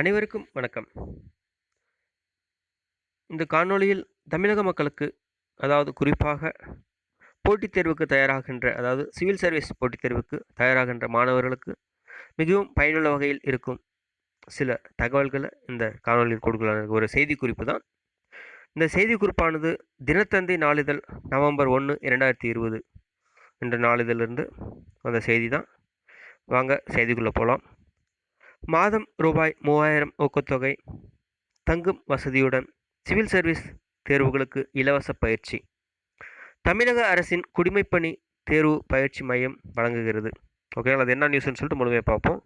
அனைவருக்கும் வணக்கம். இந்த காணொளியில் தமிழக மக்களுக்கு, அதாவது குறிப்பாக போட்டித் தேர்வுக்கு தயாராகின்ற அதாவது சிவில் சர்வீஸ் போட்டித் தேர்வுக்கு தயாராகின்ற மாணவர்களுக்கு மிகவும் பயனுள்ள வகையில் இருக்கும் சில தகவல்களை இந்த காணொலியில் கொடுக்கலாம் ஒரு செய்திக்குறிப்பு தான். இந்த செய்திக்குறிப்பானது தினத்தந்தி நாளிதழ் நவம்பர் 1, 2020 என்ற நாளிதழிலிருந்து வந்த செய்தி தான். வாங்க செய்திக்குள்ளே போகலாம் மாதம் ரூபாய் 3000 ஊக்கத்தொகை, தங்கும் வசதியுடன் சிவில் சர்வீஸ் தேர்வுகளுக்கு இலவச பயிற்சி. தமிழக அரசின் குடிமைப்பணி தேர்வு பயிற்சி மையம் வழங்குகிறது. ஓகேங்களா? அது என்ன நியூஸ்னு சொல்லிட்டு முழுமையாக பார்ப்போம்.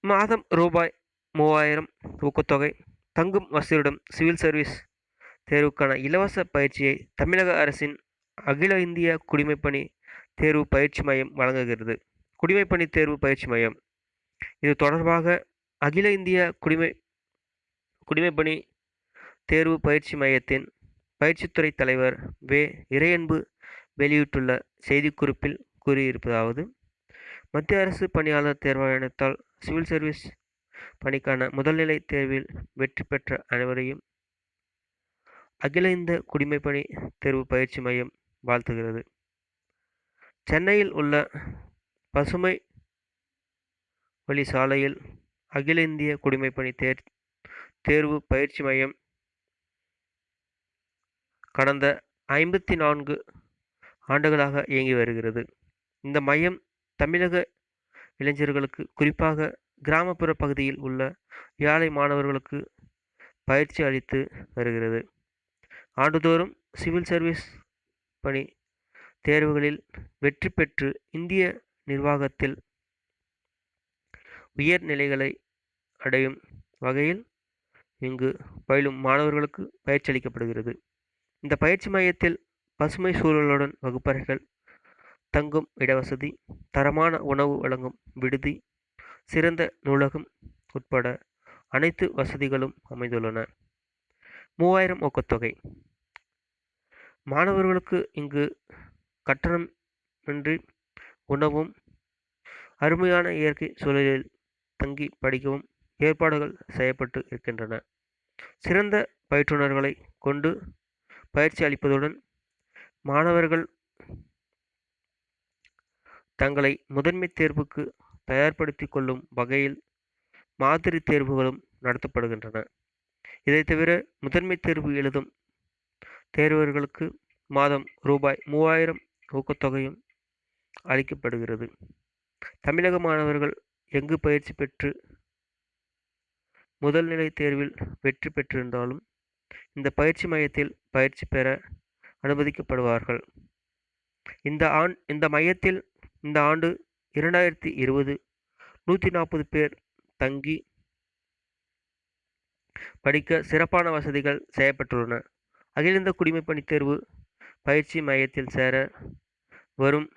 மாதம் ரூபாய் 3000 ஊக்கத்தொகை, தங்கும் வசதியுடன் சிவில் சர்வீஸ் தேர்வுக்கான இலவச பயிற்சியை தமிழக அரசின் அகில இந்திய குடிமைப்பணி தேர்வு பயிற்சி மையம் வழங்குகிறது. குடிமைப்பணி தேர்வு பயிற்சி மையம். இது தொடர்பாக அகில இந்திய குடிமை குடிமைப்பணி தேர்வு பயிற்சி மையத்தின் பயிற்சித்துறை தலைவர் வே. இறையன்பு வெளியிட்டுள்ள செய்திக்குறிப்பில் கூறியிருப்பதாவது மத்திய அரசு பணியாளர் தேர்வாணையத்தால் சிவில் சர்வீஸ் பணிக்கான முதல்நிலை தேர்வில் வெற்றி பெற்ற அனைவரையும் அகில இந்திய குடிமைப்பணி தேர்வு பயிற்சி மையம் வாழ்த்துகிறது. சென்னையில் உள்ள பசுமை வழி சாலையில் அகில இந்திய குடிமைப்பணி தேர் தேர்வு பயிற்சி மையம் கடந்த 54 ஆண்டுகளாக இயங்கி வருகிறது. இந்த மையம் தமிழக இளைஞர்களுக்கு குறிப்பாக கிராமப்புற பகுதியில் உள்ள ஏழை மாணவர்களுக்கு பயிற்சி அளித்து வருகிறது. ஆண்டுதோறும் சிவில் சர்வீஸ் பணி தேர்வுகளில் வெற்றி பெற்று இந்திய நிர்வாகத்தில் உயர் நிலைகளை அடையும் வகையில் இங்கு பயிலும் மாணவர்களுக்கு பயிற்சி அளிக்கப்படுகிறது. இந்த பயிற்சி மையத்தில் பசுமை சூழலுடன் வகுப்பறைகள், தங்கும் இடவசதி, தரமான உணவு வழங்கும் விடுதி, சிறந்த நூலகம் உட்பட அனைத்து வசதிகளும் அமைந்துள்ளன. 3000 ஊக்கத்தொகை மாணவர்களுக்கு இங்கு கட்டணமின்றி உணவும், அருமையான இயற்கை சூழலில் தங்கி படிக்கவும் ஏற்பாடுகள் செய்யப்பட்டு இருக்கின்றன. சிறந்த பயிற்றுனர்களை கொண்டு பயிற்சி அளிப்பதுடன் மாணவர்கள் தங்களை முதன்மை தேர்வுக்கு தயார்படுத்தி கொள்ளும் வகையில் மாதிரி தேர்வுகளும் நடத்தப்படுகின்றன. இதை தவிர முதன்மைத் தேர்வு எழுதும் தேர்வர்களுக்கு மாதம் ரூபாய் 3000 ஊக்கத்தொகையும் அளிக்கப்படுகிறது. தமிழக மாணவர்கள் எங்கு பயிற்சி பெற்று முதல்நிலை தேர்வில் வெற்றி பெற்றிருந்தாலும் இந்த பயிற்சி மையத்தில் பயிற்சி பெற அனுமதிக்கப்படுவார்கள். இந்த ஆண் இந்த மையத்தில் இந்த ஆண்டு 2020 140 பேர் தங்கி படிக்க சிறப்பான வசதிகள் செய்யப்பட்டுள்ளன. அகில இந்திய குடிமைப்பணி தேர்வு பயிற்சி மையத்தில் சேர வரும்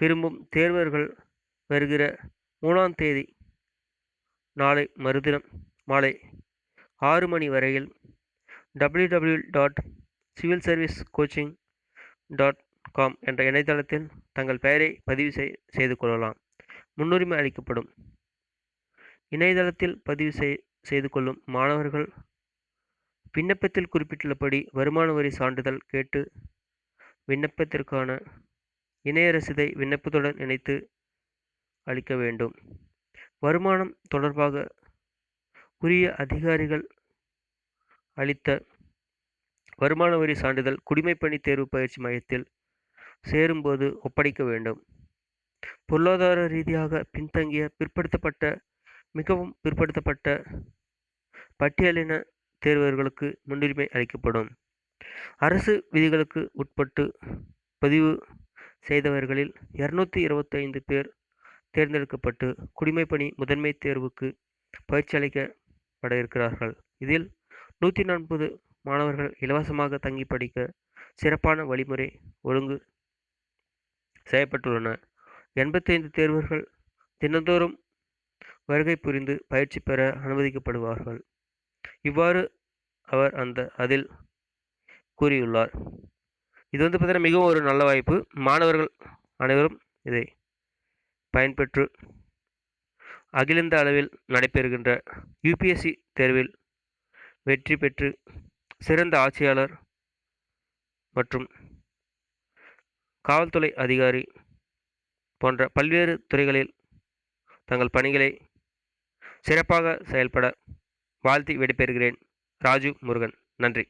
விரும்பும் தேர்வர்கள் வருகிற மூணாம் தேதி நாளை மறுதினம் மாலை ஆறு மணி வரையில் W W dot civil service coaching dot com என்ற இணையதளத்தில் தங்கள் பெயரை பதிவு செய் செய்து கொள்ளலாம். முன்னுரிமை அளிக்கப்படும். இணையதளத்தில் பதிவு செய் செய்து கொள்ளும் மாணவர்கள் விண்ணப்பத்தில் குறிப்பிட்டுள்ளபடி வருமான வரி சான்றிதழ் கேட்டு விண்ணப்பத்திற்கான இணைய ரசீதை விண்ணப்பத்துடன் இணைத்து அளிக்க வேண்டும். வருமானம் தொடர்பாக உரிய அதிகாரிகள் அளித்த வருமான வரி சான்றிதழ் குடிமைப்பணி தேர்வு பயிற்சி மையத்தில் சேரும்போது ஒப்படைக்க வேண்டும். பொருளாதார ரீதியாக பின்தங்கிய, பிற்படுத்தப்பட்ட, மிகவும் பிற்படுத்தப்பட்ட பட்டியலின தேர்வர்களுக்கு முன்னுரிமை அளிக்கப்படும். அரசு விதிகளுக்கு உட்பட்டு பதிவு செய்தவர்களில் 225 பேர் தேர்ந்தெடுக்கப்பட்டு குடிமைப்பணி முதன்மை தேர்வுக்கு பயிற்சி அளிக்கப்பட இருக்கிறார்கள். இதில் 140 மாணவர்கள் இலவசமாக தங்கி படிக்க சிறப்பான வழிமுறை ஒழுங்கு செய்யப்பட்டுள்ளன. 85 தேர்வர்கள் தினந்தோறும் வருகை புரிந்து பயிற்சி பெற அனுமதிக்கப்படுவார்கள். இவ்வாறு அவர் அந்த அதில் கூறியுள்ளார். இது வந்து பார்த்திங்கன்னா மிகவும் ஒரு நல்ல வாய்ப்பு. மாணவர்கள் அனைவரும் இதை பயன்பெற்று அகில இந்திய அளவில் நடைபெறுகின்ற யுபிஎஸ்சி தேர்வில் வெற்றி பெற்று சிறந்த ஆட்சியாளர் மற்றும் காவல்துறை அதிகாரி போன்ற பல்வேறு துறைகளில் தங்கள் பணிகளை சிறப்பாக செயல்பட வாழ்த்தி விடைபெறுகிறேன். ராஜு முருகன். நன்றி.